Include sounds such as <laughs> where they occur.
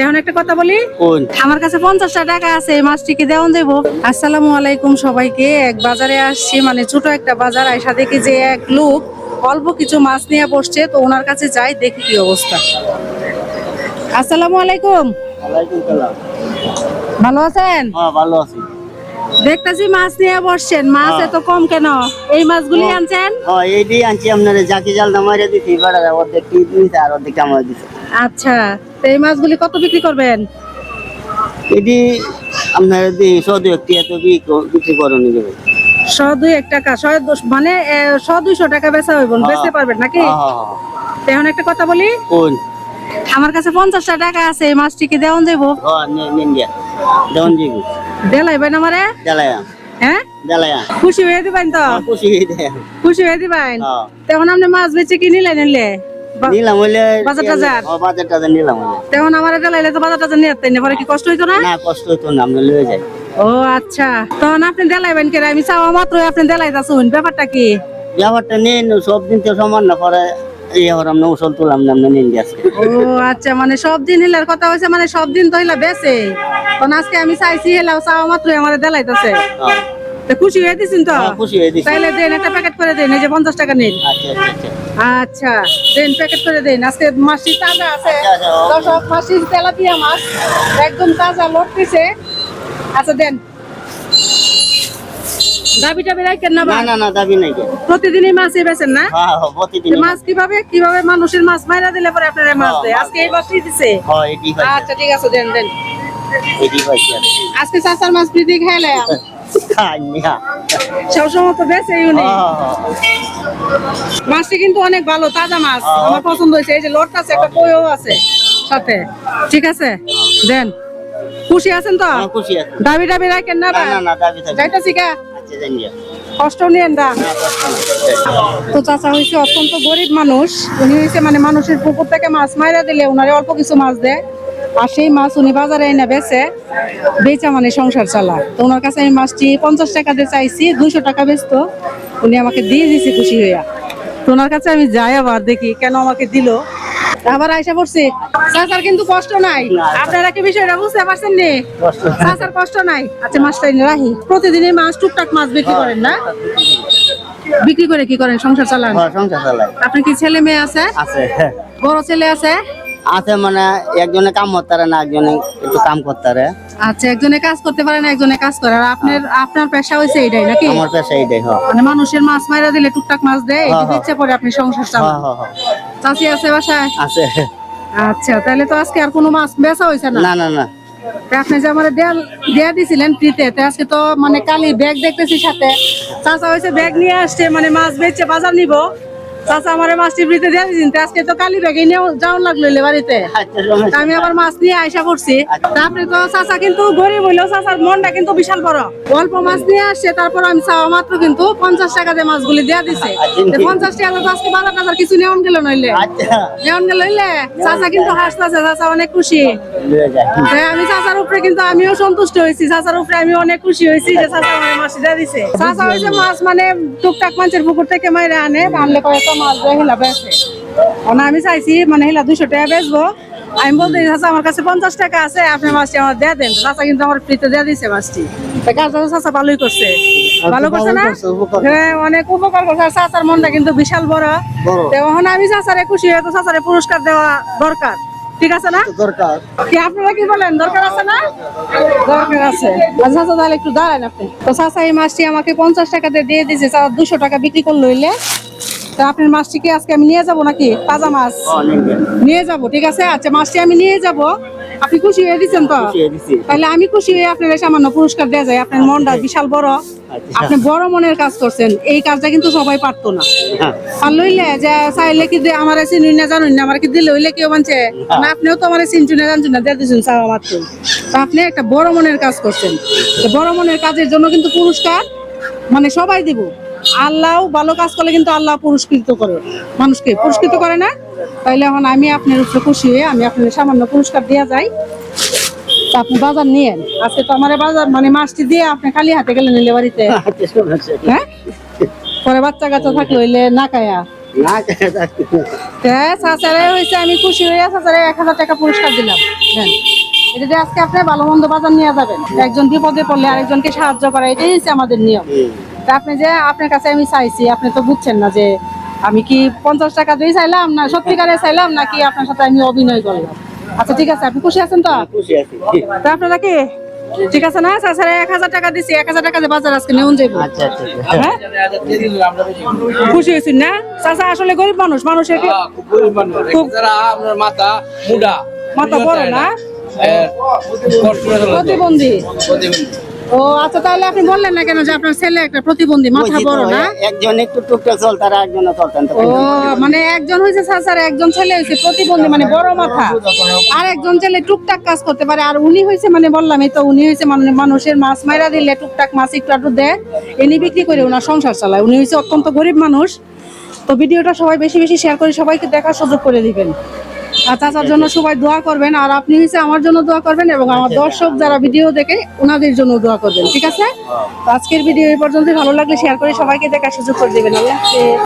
এখন একটা কথা বলি। আমার কাছে পঞ্চাশটা টাকা আছে এই মাছটি কি দেওয়ান দেবো আসসালামু আলাইকুম সবাইকে। এক বাজারে আসছি মানে ছোট একটা বাজার আয়সা দেখি যে এক লোক অল্প কিছু মাছ নিয়ে বসছে তো ওনার কাছে যাই দেখি কি অবস্থা। আসসালামু আলাইকুম। ভালো আছেন? হ্যাঁ ভালো আছি। দেখতেছি মাছ নিয়ে বসছেন। মাছ হ্যাঁ। এত কম কেন? এই মাছগুলি হ্যাঁ। আনছেন? হ্যাঁ এইটি আনছি আপনার। জাকি জালটা মারিয়ে দিছি এবার অর্ধেক নিছে আর অর্ধেক আমার দিছে। আচ্ছা তো এই মাছগুলি কত বিক্রি করবেন? এটি আপনার দি সৌদি একটি এত বিক্রি করুন দুই এক টাকা শ মানে শ দুইশো টাকা বেচা হইব। বেচতে পারবেন নাকি? এখন একটা কথা বলি। কোন? আমার কাছে পঞ্চাশটা টাকা আছে এই মাছটি কি দেওয়ান দেবো দেলাইবেন আমারে? হ্যাঁ? খুশি হয়ে দিবেন তো? হ্যাঁ, খুশি হয়ে দিবেন? তখন আপনি মাছ বেচে কি নিলেন নিলে নিলাম হইলে বাজার টাজার? বাজার টাজার নিলাম হইলে। আমার দেলাইলে তো বাজার টাজার নিয়ে আসতেন পরে কি কষ্ট হইতো না? না কষ্ট হইতো না আমরা লয়ে যাই। ও আচ্ছা। তখন আপনি দেলাইবেন কে আমি চাওয়া মাত্র আপনি দেলাইতাছুন ব্যাপারটা কি? ব্যাপারটা নিন সব দিন তো সমান না পরে উসল তুলাম না ও আচ্ছা মানে সব দিন হিলার কথা হয়েছে মানে সব দিন তো হিলা বেছে। তখন আজকে আমি চাইছি হেলাও চাওয়া মাত্র আমার দেলাইতাছে। হ্যাঁ। তো খুশি হয়ে দিছেন তো? হ্যাঁ, খুশি হয়ে দিছি। তাইলে দেন একটা প্যাকেট করে দেন এই যে পঞ্চাশ টাকা নিন। আচ্ছা আচ্ছা আচ্ছা। আচ্ছা দেন প্যাকেট করে দেন। আজকে মাছটি তাজা আছে। আচ্ছা, আচ্ছা। দর্শক মাছটি তেলাপিয়া মাছ একদম তাজা লটতেছে আচ্ছা দেন। দাবি টাবি রাখেন না না না না দাবি নাই প্রতিদিনই মাছই বেছেন না? হ্যাঁ হ্যাঁ প্রতিদিন তো মাছ। কীভাবে কীভাবে মানুষের মাছ মাইরা দিলে পরে আপনারা মাছ হ্যাঁ, দেয়? আজকে এই মাছটি দিছে। এটি পাইছে আচ্ছা ঠিক আছে দেন দেন। আজকে চাচার মাছ প্রীতি খাইলে সবসময় তো বেছে হ্যাঁ মাছটি কিন্তু অনেক ভালো তাজা মাছ। আমার পছন্দ হয়েছে। এই যে লট আছে একটা কইও আছে সাথে। ঠিক আছে? দেন। খুশি আছেন তো? দাবি দাবি রাখেন না না না না দাবি থাকবে। যাইতাছি কা। তো চাচা অত্যন্ত গরিব মানুষ। উনি মানে মানুষের পুকুর থেকে মাছ মাইরা দিলে অল্প কিছু মাছ দেয়। আর সেই মাছ উনি বাজারে এনে বেচে, বেচা মানে সংসার তো কাছে আমি মাছটি পঞ্চাশ চাইছি, দুইশো টাকা বেচতো। উনি আমাকে দিয়ে খুশি হইয়া। তো ওনার কাছে আমি যাই আবার দেখি কেন আমাকে দিল। আবার আইসা পড়ছি। চাচার কিন্তু কষ্ট নাই। আপনারা কি বিষয়টা বুঝতে পারছেন নি। চাচার কষ্ট নাই। আচ্ছা মাছটা রাখি প্রতিদিনই মাছ টুকটাক মাছ বিক্রি করেন না? বিক্রি করে কি করেন? সংসার চালান? হ্যাঁ, সংসার চালাই। আপনার কি ছেলে মেয়ে আছে? আছে বড় ছেলে আছে? আছে মানে একজনে কাম করতারে না একজনে একটু কাম করতারে। আচ্ছা একজনে কাজ করতে পারে না একজনে কাজ করে। আর আপনার আপনার পেশা হয়েছে এইটাই নাকি? আমার পেশা এইটাই হ্যাঁ। মানে মানুষের মাছ মাইরা দিলে টুকটাক মাছ দেয় হ্যাঁ, এটা হ্যাঁ। ইচ্ছে করে আপনি সংসার হ্যাঁ চালান। চাষি আছে বাসায়? আছে। আচ্ছা তাহলে তো আজকে আর কোনো মাছ বেচা হয়েছে না? না না না। আপনি যে আমার দেয়া দেয়া দিছিলেন ফ্রিতে আজকে তো মানে কালি ব্যাগ দেখতেছি সাথে। চাচা হয়েছে ব্যাগ নিয়ে আসছে মানে মাছ বেচে বাজার নিব। চাচা আমার মাছটি ফ্রিতে দেয়া দিয়েছেন আজকে তো কালি নিয়ে যাওয়ার লাগল বাড়িতে। আচ্ছা আমি আবার মাছ নিয়ে আয়সা করছি। আপনি তো চাচা কিন্তু গরিব হইলেও চাচার মনটা কিন্তু বিশাল বড়। অল্প মাছ নিয়ে আসছে তারপর আমি চাওয়া মাত্র কিন্তু পঞ্চাশ টাকা দিয়ে মাছগুলি দেয়া দিছে। পঞ্চাশ টাকা তো আজকে বাজার টাজার কিছু নেওয়ান গেল নইলে। আচ্ছা। নেওয়ান গেল হইলে চাচা কিন্তু হাসতেছে চাচা অনেক খুশি। তো আমি চাচার উপরে কিন্তু আমিও সন্তুষ্ট হয়েছি চাচার উপরে আমি অনেক খুশি হয়েছি যে চাচা আমার মাছ দিয়ে দিছে। চাচা হয়েছে মাছ মানে টুকটাক মাছের পুকুর থেকে মাইরে আনে আনলে দিয়ে হিলা এখন আমি চাইছি মানে হিলা দুশো টাকা বেচবো। আমি বলতে চাচা আমার কাছে পঞ্চাশ টাকা আছে আপনি মাছটি আমার দিয়ে দেন। চাচা কিন্তু আমার ফ্রিতে দিয়ে দিছে মাছটি। কাজটা চাচা ভালোই করছে। ভালো করছে না? হ্যাঁ অনেক উপকার করছে। চাচার মনটা কিন্তু বিশাল বড়। এখন আমি চাচারে খুশি হয়ে তো চাচারে পুরস্কার দেওয়া দরকার। ঠিক আছে না? দরকার। কি আপনারা কি বলেন? দরকার আছে না? দরকার আছে। আচ্ছা আচ্ছা তাহলে একটু দাঁড়ান আপনি। তো চাচা এই মাছটি আমাকে পঞ্চাশ টাকাতে দিয়ে দিয়েছে। দুশো টাকা বিক্রি করল হইলে। তা আপনার মাছটি কি আজকে আমি নিয়ে যাব নাকি? তাজা মাছ। নিয়ে যাব। ঠিক আছে? আচ্ছা মাছটি আমি নিয়ে যাব। আপনি খুশি হয়ে দিচ্ছেন তো? তাহলে আমি খুশি হয়ে আপনার সামান্য পুরস্কার দেওয়া যায়। আপনার মনটা বিশাল বড়। আচ্ছা। আপনি বড় মনের কাজ করছেন। এই কাজটা কিন্তু সবাই পারতো না। আর লইলে যে চাইলে কি আমার চিনুই না জানুই না আমার কি দিলে হইলে কেউ মানছে? না। আপনিও তো আমার চিনছু না জানছু না দিয়ে দিচ্ছেন চাওয়া মাত্র তো আপনি একটা বড় মনের কাজ করছেন। বড় মনের কাজের জন্য কিন্তু পুরস্কার মানে সবাই দিব। আল্লাহ ভালো কাজ করলে কিন্তু আল্লাহ পুরস্কৃত করে মানুষকে। পুরস্কৃত করে না? তাইলে এখন আমি আপনার উপরে খুশি হয়ে আমি আপনার সামান্য পুরস্কার দেওয়া যাই। তা আপনি বাজার নিয়েন আজকে তো আমার বাজার মানে মাছটি দিয়ে আপনি খালি হাতে গেলেন নিলে বাড়িতে। <laughs> হ্যাঁ? পরে বাচ্চা কাচ্চা থাকলে হইলে না খায়া। আমি খুশি হয়ে এক হাজার টাকা পুরস্কার দিলাম। এটা আজকে আপনি ভালো মন্দ বাজার নিয়ে যাবেন। একজন বিপদে পড়লে আরেকজনকে সাহায্য করা এটাই হচ্ছে আমাদের নিয়ম। তা আপনি যে আপনার কাছে আমি চাইছি আপনি তো বুঝছেন না যে আমি কি পঞ্চাশ টাকা দিয়ে চাইলাম না সত্যিকারে চাইলাম নাকি আপনার সাথে আমি অভিনয় করলাম? আচ্ছা ঠিক আছে আপনি খুশি আছেন তো? তা আপনারা কি ঠিক আছে না? চাচারে এক হাজার টাকা দিছি এক হাজার টাকা দিয়ে বাজার আজকে নেউন যাইব। আচ্ছা আচ্ছা হ্যাঁ? খুশি হয়েছেন না? চাচা আসলে গরিব মানুষ মানুষের কি- খুব- আপনার মাথা মুডা মাথা বড় না? প্রতিবন্ধী। ও আচ্ছা তাহলে আপনি বললেন না কেন যে আপনার ছেলে একটা প্রতিবন্ধী মাথা বড় না? একজন একটু টুকটাক চল তারা একজন চলতেন ও মানে একজন স্যার একজন ছেলে প্রতিবন্ধী মানে বড় মাথা। আর একজন ছেলে টুকটাক কাজ করতে পারে আর উনি হয়েছে মানে বললাম এই তো উনি হয়েছে মানে মানুষের মাছ মাইরা দিলে টুকটাক মাছ একটু একটু দেয় এনে বিক্রি করে ওনার সংসার চালায়। উনি হয়েছে অত্যন্ত গরিব মানুষ। তো ভিডিওটা সবাই বেশি বেশি শেয়ার করে সবাইকে দেখার সুযোগ করে দিবেন। চাচার জন্য সবাই দোয়া করবেন আর আপনি হচ্ছে আমার জন্য দোয়া করবেন এবং আমার দর্শক যারা ভিডিও দেখে ওনাদের জন্য দোয়া করবেন ঠিক আছে? আজকের ভিডিও এই পর্যন্ত ভালো লাগলে শেয়ার করে সবাইকে দেখার সুযোগ করে দেবেন আল্লাহ।